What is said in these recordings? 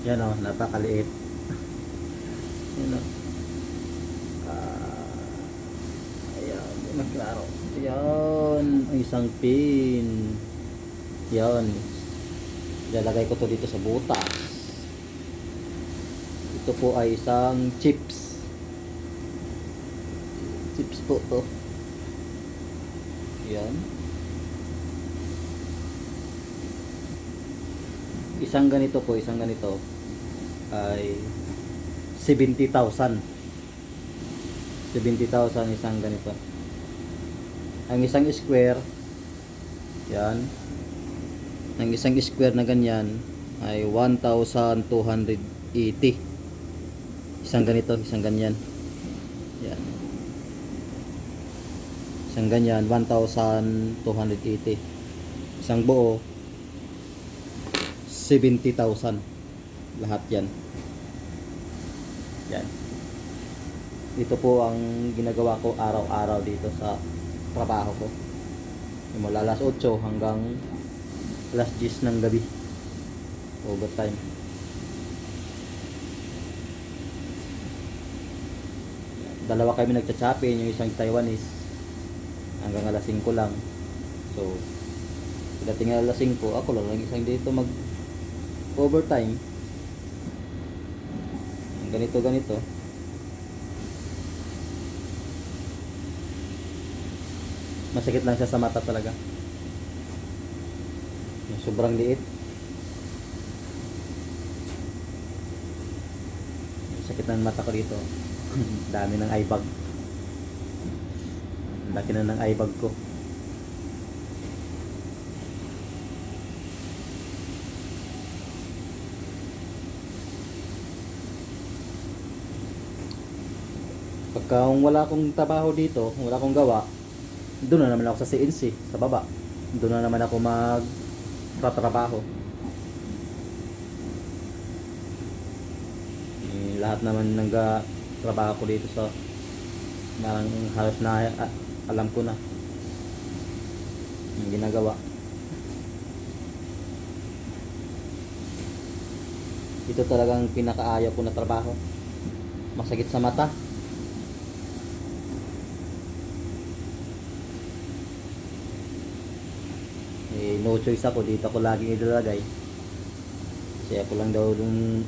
Yan o, napakaliit. Yan o. Ah, ayan, di maklaro. Yan, ang isang pin. Yan. Ilalagay ko to dito sa butas. Ito po ay isang chips. Chips po to. Yan. Isang ganito po, isang ganito ay 70,000. 70,000 isang ganito. Ang isang square yan. Ang isang square na ganyan ay 1,280. Isang ganito, isang ganyan. Yan. Isang ganyan, 1,280. Isang buo, 70,000. Lahat yan. Yan. Ito po ang ginagawa ko araw-araw dito sa trabaho ko. Mula alas 8 hanggang alas 10 ng gabi. Overtime. Dalawa kami nagchat-shopping, yung isang Taiwanese. Hanggang alas 5 lang. So, pagdating ng alas 5, ako lang lang isang dito mag overtime. Ganito, ganito. Masakit lang siya sa mata talaga. Sobrang liit. Sakit ng mata ko dito. Dami ng eye bag. Laki na ng eye bag ko. Pagka kung wala akong trabaho dito, kung wala akong gawa, doon na naman ako sa CNC, sa baba. Doon na naman ako mag tatrabaho. Eh, lahat naman ng trabaho ko dito sa parang halos na a- alam ko na yung ginagawa. Ito talagang pinakaayaw ko na trabaho. Masakit sa mata. Eh, no choice ako. Dito ako laging ilalagay kasi ako lang daw yung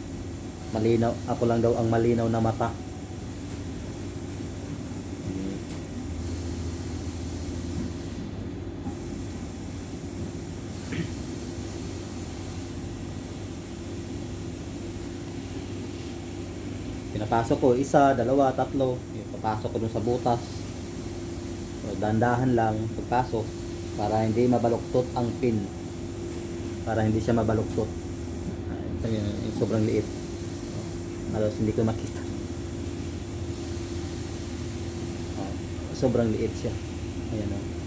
malinaw ako lang daw ang malinaw na mata. Pinapasok ko isa, dalawa, tatlo. Yung papasok ko dun sa butas. So, dandahan lang pagpasok para hindi mabaluktot ang pin. Para hindi siya mabaluktot. Yung sobrang liit. Halos hindi ko makita. Sobrang liit siya. Ayan o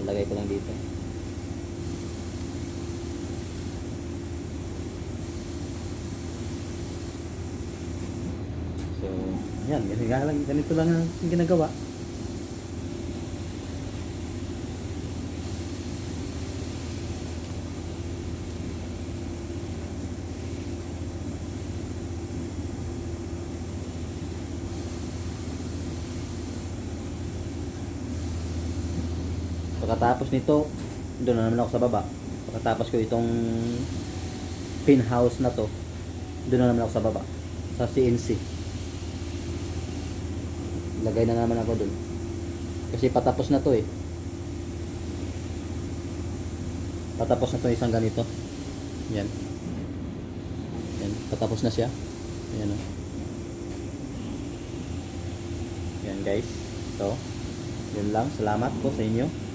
nilagay ko lang dito. So yan ganito lang ang ginagawa Pagkatapos nito, doon na naman ako sa baba. Pagkatapos ko itong pin house na to, doon na naman ako sa baba. Sa CNC. Lagay na naman ako doon. Kasi patapos na to eh. Patapos na to isang ganito. Yan. Yan. Patapos na siya. Yan o. Yan guys. So, yun lang. Salamat po sa inyo.